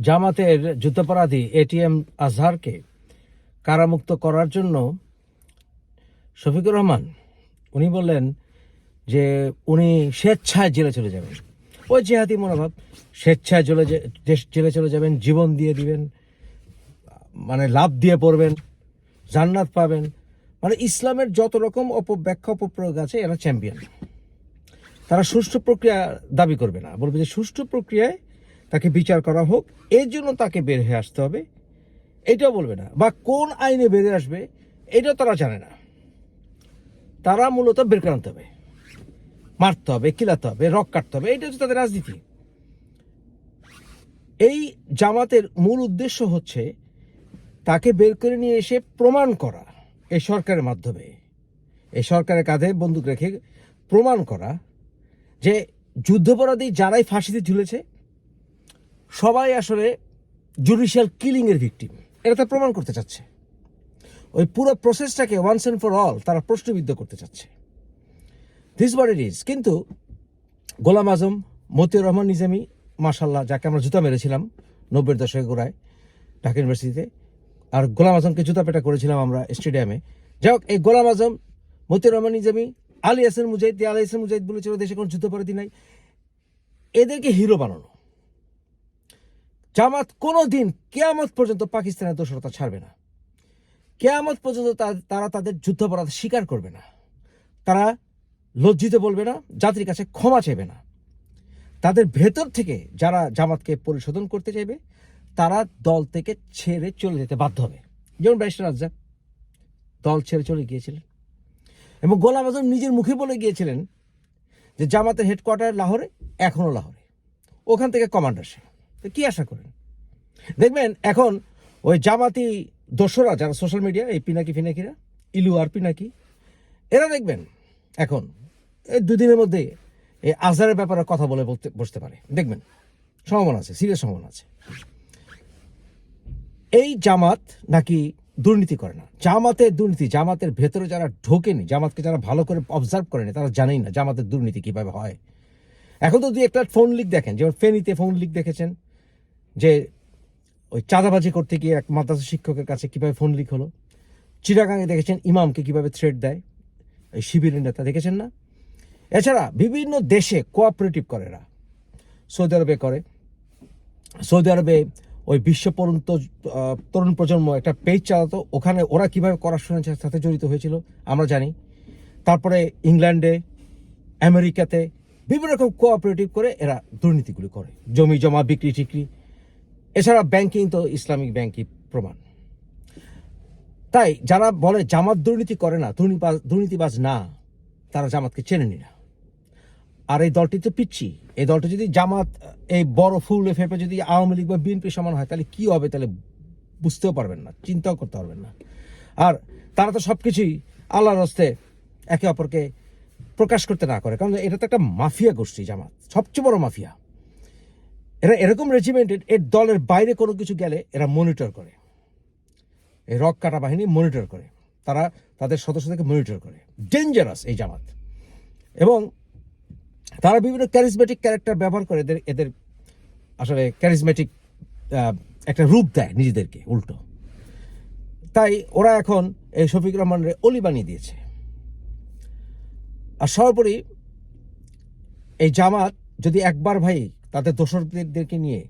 জামাতের যুদ্ধাপরাধী এটিএম আজহারকে কারামুক্ত করার জন্য শফিকুর রহমান, উনি বললেন যে উনি স্বেচ্ছায় জেলে চলে যাবেন। ওই জেহাদি মনোভাব, স্বেচ্ছায় চলে দেশ- জেলে চলে যাবেন, জীবন দিয়ে দিবেন মানে লাভ দিয়ে পড়বেন, জান্নাত পাবেন। মানে ইসলামের যত রকম অপব্যাখ্যা, অপপ্রয়োগ আছে, এরা চ্যাম্পিয়ন তারা সুষ্ঠু প্রক্রিয়া দাবি করবে না। বলবে যে সুষ্ঠু প্রক্রিয়ায় তাকে বিচার করা হোক, এর জন্য তাকে বের হয়ে আসতে হবে। এটাও বলবে না। বা কোন আইনে বেরিয়ে আসবে, এটা তারা জানে না। তারা মূলত বের করে হবে। মারতে হবে, কিলাতে হবে, রক কাটতে হবে, এটা হচ্ছে তাদের রাজনীতি। এই জামাতের মূল উদ্দেশ্য হচ্ছে তাকে বের করে নিয়ে এসে প্রমাণ করা এই সরকারের মাধ্যমে। এই সরকারের কাঁধে বন্দুক রেখে প্রমাণ করা যে যুদ্ধাপরাধী যারাই ফাঁসিতে ঝুলেছে সবাই আসলে জুডিশিয়াল কিলিংয়ের ভিকটিম এটা তারা প্রমাণ করতে চাচ্ছে। ওই পুরো প্রসেসটাকে ওয়ান্স অ্যান্ড ফর অল তারা প্রশ্নবিদ্ধ করতে চাচ্ছে। দিস what it is কিন্তু গোলাম আজম, মতিউর রহমান নিজামি মাসাল্লাহ যাকে আমরা জুতা মেরেছিলাম নব্বই দশকে গোড়ায় ঢাকা ইউনিভার্সিটিতে, আর গোলাম আজমকে জুতা পেটা করেছিলাম আমরা স্টেডিয়ামে। যাই হোক, এই গোলাম আজম, মতিউর রহমান নিজামি, আলী হাসান মুজাহিদ, আলী হাসান মুজাহিদ বলেছিল, দেশে কোনো যুদ্ধপরাধী নাই। এদেরকে হিরো বানানো। জামাত কোনো দিন কেয়ামত পর্যন্ত পাকিস্তানের দোষরতা ছাড়বে না। কেয়ামত পর্যন্ত তারা তাদের যুদ্ধাপরাধ স্বীকার করবে না। তারা লজ্জিত বলবে না, জাতির কাছে ক্ষমা চাইবে না। তাদের ভেতর থেকে যারা জামাতকে পরিশোধন করতে চাইবে, তারা দল থেকে ছেড়ে চলে যেতে বাধ্য হবে। যেমন ব্যারিস্টার রাজ্জাক দল ছেড়ে চলে গিয়েছিলেন। এবং গোলাম আজম নিজের মুখে বলে গিয়েছিলেন যে, জামাতের হেডকোয়ার্টার লাহোরে এখনও লাহোরে। ওখান থেকে কমান্ডার সে। তো কী আশা করেন? দেখবেন, এখন ওই জামাতি দোসরা যারা সোশ্যাল মিডিয়া এই পিনাকি ফিনাকিরা, ইলু আর পিনাকি, এরা দেখবেন, এখন এই দুদিনের মধ্যে এই আজহারের ব্যাপারে কথা বলে বলতে, বসতে পারে। দেখবেন সম্ভাবনা আছে সিরিয়াস সম্ভাবনা আছে। এই জামাত নাকি দুর্নীতি করে না। জামাতের দুর্নীতি, জামাতের ভেতরে যারা ঢোকেনি, জামাতকে যারা ভালো করে অবজার্ভ করেনি, তারা জানেই না জামাতের দুর্নীতি কীভাবে হয়। এখন তো দুই একটা ফোন লিক দেখেন, যেমন ফেনীতে ফোন লিক দেখেছেন যে ওই চাঁদাবাজি করতে গিয়ে এক মাদ্রাসা শিক্ষকের কাছে কীভাবে ফোন লিক হলো চিরাগাঙে দেখেছেন ইমামকে কীভাবে থ্রেট দেয়, এই শিবিরের নেতা দেখেছেন না? এছাড়া বিভিন্ন দেশে কোঅপারেটিভ করে এরা। সৌদি আরবে করে। সৌদি আরবে ওই বিশ্ব পর্যন্ত তরুণ প্রজন্ম একটা পেজ চালাতো। ওখানে ওরা কীভাবে করাপশনের সাথে জড়িত হয়েছিল, আমরা জানি। তারপরে ইংল্যান্ডে, আমেরিকাতে বিভিন্ন রকম কোঅপারেটিভ করে এরা দুর্নীতিগুলি করে। জমি জমা, বিক্রি, টিক্রি। এছাড়া ব্যাংকিং তো ইসলামিক ব্যাংকিং প্রমাণ। তাই যারা বলে জামাত দুর্নীতি করে না, দুর্নীতিবাজ দুর্নীতিবাজ না, তারা জামাতকে চেনেনি না। আর এই দলটি তো পিচ্ছি এই দলটি যদি জামাত, এই বড় ফুলে ফেপে যদি আওয়ামী লীগ বা বিএনপি সমান হয়, তাহলে কি হবে তাহলে বুঝতেও পারবেন না, চিন্তাও করতে পারবেন না। আর তারা তো সব কিছুই আল্লাহর হস্তে একে অপরকে প্রকাশ করতে না করে। কারণ এটা তো একটা মাফিয়া গোষ্ঠী জামাত, সবচেয়ে বড় মাফিয়া। এরা এরকম রেজিমেন্টেড এর দলের বাইরে কোনো কিছু গেলে এরা মনিটর করে। এই রক কাটা বাহিনী মনিটর করে। তারা তাদের সদস্যদেরকে মনিটর করে। ডেঞ্জারাস এই জামাত। এবং তারা বিভিন্ন ক্যারিসমেটিক ক্যারেক্টার ব্যবহার করে। এদের এদের আসলে ক্যারিসমেটিক একটা রূপ দেয় নিজেদেরকে, উল্টো। তাই ওরা এখন এই শফিক রহমানের অলি বানিয়ে দিয়েছে। আর সর্বোপরি এই জামাত যদি একবার ভাই তাদের দোসরদেরকে নিয়ে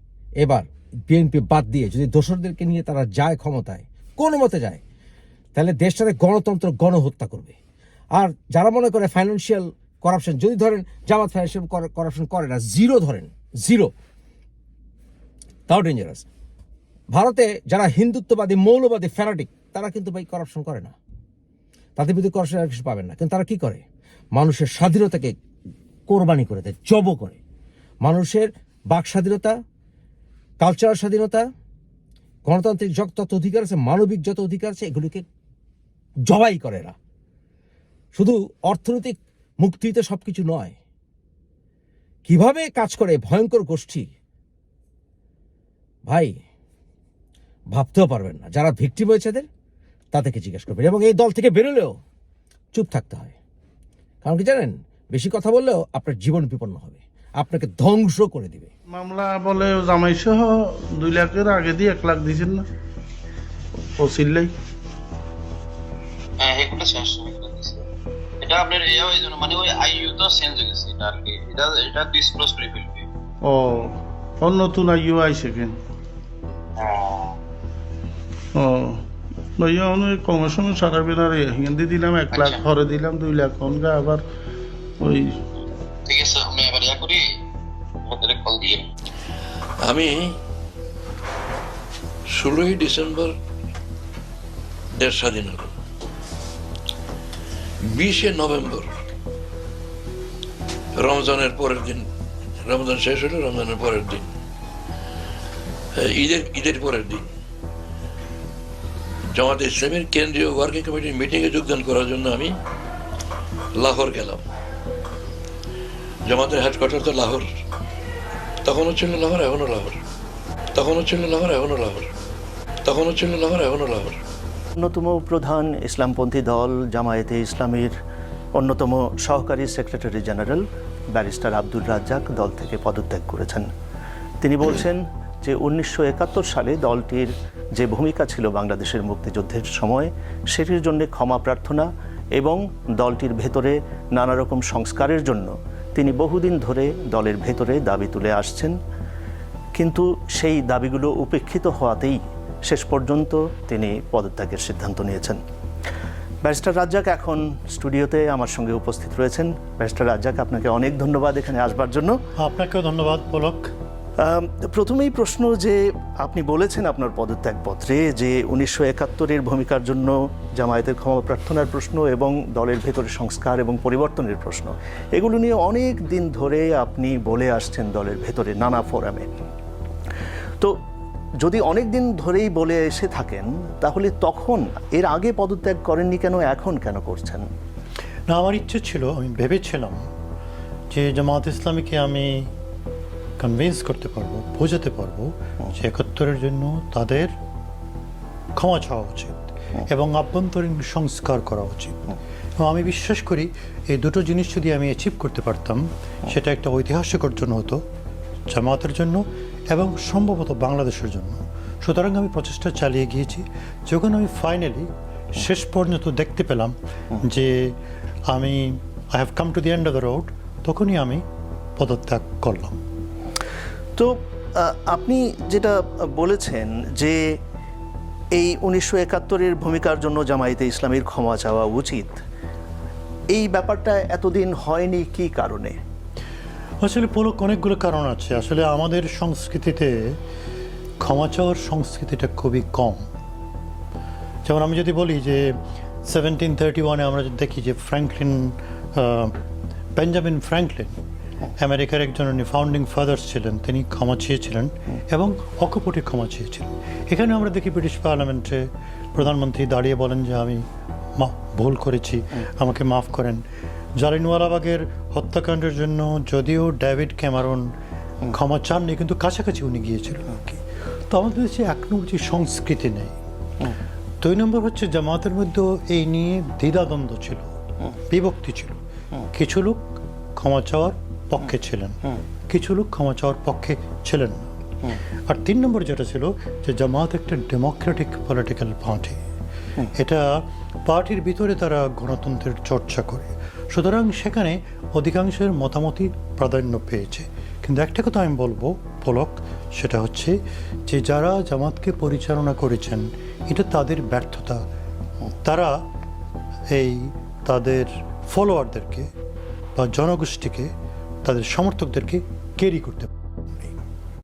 এবার বিএনপি বাদ দিয়ে যদি দোসরদেরকে নিয়ে তারা যায় ক্ষমতায়, কোনো মতে যায়, তাহলে দেশটাতে গণতন্ত্র গণহত্যা করবে। আর যারা মনে করে ফাইন্যান্সিয়াল করাপশন যদি ধরেন জামাত ফাইন্যান্সিয়াল করাপশন করে না জিরো ধরেন জিরো তাও ডেঞ্জারাস ভারতে যারা হিন্দুত্ববাদী, মৌলবাদী ফ্যানাটিক তারা কিন্তু ভাই কারাপশন করে না। তাদের বিরুদ্ধে করাপশন কিছু পাবেন না। কিন্তু তারা কি করে? মানুষের স্বাধীনতাকে কোরবানি করে দেয়, জব করে। মানুষের বাক স্বাধীনতা কালচারাল স্বাধীনতা, গণতান্ত্রিক যত তত অধিকার আছে, মানবিক যত অধিকার আছে, এগুলিকে জবাই করে এরা শুধু অর্থনৈতিক মুক্তিতে সব কিছু নয়, কীভাবে কাজ করে ভয়ঙ্কর গোষ্ঠী? ভাই, ভাবতেও পারবেন না। যারা ভিক্টিম হয়েছে এদের, তাদেরকে জিজ্ঞেস করবেন। এবং এই দল থেকে বেরোলেও চুপ থাকতে হয়। কারণ কি জানেন? বেশি কথা বললেও আপনার জীবন বিপন্ন হবে। আপনাকে ধ্বংস করে দিবে। মামলা বলে জামাই সহ দুই লাখের আগে দিয়ে এক লাখ দিয়েছেন না। ও হ্যাঁ এগুলো চেঞ্জ এটা আপনার এই ওই জন্য মানে ওই আইইউ তো চেঞ্জ হয়ে গেছে এটা আর কি। এটা এটা ডিসক্লোজ করে ফেলবে। ও নতুন কেন? ও ভাইয়া অনেক কমের সময় সারা বেলার হিন্দি দিলাম এক লাখ আচ্ছা। ঘরে দিলাম দুই লাখ অনগা আবার ওই আমি ষোলোই ডিসেম্বর দেশ স্বাধীন হল বিশে নভেম্বর, রমজানের পরের দিন, রমজান শেষ হলো, রমজানের পরের দিন ঈদের ঈদের পরের দিন। জামাত ইসলামের কেন্দ্রীয় ওয়ার্কিং কমিটির মিটিংয়ে যোগদান করার জন্য আমি লাহোর গেলাম। জামাতের হেডকোয়ার্টার তো লাহোর। তখনও ছিল লাহোর এখনও লাহোর তখনও ছিল লাহোর এখনও লাহোর তখনও ছিল লাহোর এখনও লাহোর অন্যতম প্রধান ইসলামপন্থী দল জামায়াতে ইসলামীর অন্যতম সহকারী secretary general barrister Abdul Razzaq দল থেকে পদত্যাগ করেছেন। তিনি বলছেন যে উনিশশো একাত্তর সালে দলটির যে ভূমিকা ছিল বাংলাদেশের মুক্তিযুদ্ধের সময়, সেটির জন্য ক্ষমা প্রার্থনা এবং দলটির ভেতরে নানা রকম সংস্কারের জন্য তিনি বহুদিন ধরে দলের ভেতরে দাবি তুলে আসছেন, কিন্তু সেই দাবিগুলো উপেক্ষিত হওয়াতেই শেষ পর্যন্ত তিনি পদত্যাগের সিদ্ধান্ত নিয়েছেন। ব্যারিস্টার রাজ্জাক এখন স্টুডিওতে আমার সঙ্গে উপস্থিত রয়েছেন। ব্যারিস্টার রাজ্জাক, আপনাকে অনেক ধন্যবাদ এখানে আসবার জন্য। আপনাকেও ধন্যবাদ, পলক। প্রথমেই প্রশ্ন যে আপনি বলেছেন আপনার পদত্যাগপত্রে যে উনিশশো একাত্তরের ভূমিকার জন্য জামায়াতের ক্ষমা প্রার্থনার প্রশ্ন এবং দলের ভেতরে সংস্কার এবং পরিবর্তনের প্রশ্ন, এগুলো নিয়ে অনেক দিন ধরে আপনি বলে আসছেন দলের ভেতরে নানা ফোরামে। তো যদি অনেক দিন ধরেই বলে এসে থাকেন, তাহলে তখন এর আগে পদত্যাগ করেননি কেন, এখন কেন করছেন? না, আমার ইচ্ছে ছিল, আমি ভেবেছিলাম যে জামাত ইসলামীকে আমি কনভিন্স করতে পারব বোঝাতে পারব যে একাত্তরের জন্য তাদের ক্ষমা চাওয়া উচিত এবং আভ্যন্তরীণ সংস্কার করা উচিত। এবং আমি বিশ্বাস করি এই দুটো জিনিস যদি আমি অ্যাচিভ করতে পারতাম সেটা একটা ঐতিহাসিক অর্জন হতো জামাতের জন্য এবং সম্ভবত বাংলাদেশের জন্য। সুতরাং আমি প্রচেষ্টা চালিয়ে গিয়েছি। যখন আমি ফাইনালি শেষ পর্যন্ত দেখতে পেলাম যে আমি I have come to the end of the road তখনই আমি পদত্যাগ করলাম। তো আপনি যেটা বলেছেন যে এই উনিশশো একাত্তরের ভূমিকার জন্য জামায়াতে ইসলামীর ক্ষমা চাওয়া উচিত, এই ব্যাপারটা এতদিন হয়নি কি কারণে? আসলে পোলক অনেকগুলো কারণ আছে। আসলে আমাদের সংস্কৃতিতে ক্ষমা চাওয়ার সংস্কৃতিটা খুবই কম। যেমন আমি যদি বলি যে সেভেন্টিন থার্টি ওয়ানে আমরা দেখি যে ফ্র্যাঙ্কলিন বেঞ্জামিন ফ্র্যাঙ্কলিন আমেরিকার একজন উনি ফাউন্ডিং ফাদার্স ছিলেন, তিনি ক্ষমা চেয়েছিলেন এবং অকপটে ক্ষমা চেয়েছিলেন। এখানে আমরা দেখি ব্রিটিশ পার্লামেন্টে প্রধানমন্ত্রী দাঁড়িয়ে বলেন যে, আমি ভুল করেছি, আমাকে মাফ করেন। জালিনওয়ালাবাগের হত্যাকাণ্ডের জন্য যদিও ডেভিড ক্যামারন ক্ষমা চাননি, কিন্তু কাছাকাছি উনি গিয়েছিলেন আর কি। তো আমাদের দেশে এখনও যে সংস্কৃতি নেই। দুই নম্বর হচ্ছে জামাতের মধ্যে এই নিয়ে দ্বিধাদ্বন্দ্ব ছিল, বিভক্তি ছিল। কিছু লোক ক্ষমা চাওয়ার পক্ষে ছিলেন। কিছু লোক ক্ষমা চাওয়ার পক্ষে ছিলেন না। আর তিন নম্বর যেটা ছিল যে জামাত একটা ডেমোক্রেটিক পলিটিক্যাল পার্টি এটা পার্টির ভিতরে তারা গণতন্ত্রের চর্চা করে। সুতরাং সেখানে অধিকাংশের মতামতই প্রাধান্য পেয়েছে। কিন্তু একটা কথা আমি বলব পলক সেটা হচ্ছে যে যারা জামাতকে পরিচালনা করেছেন এটা তাদের ব্যর্থতা। তারা এই তাদের ফলোয়ারদেরকে বা জনগোষ্ঠীকে তাদের সমর্থকদেরকে ক্যারি করতে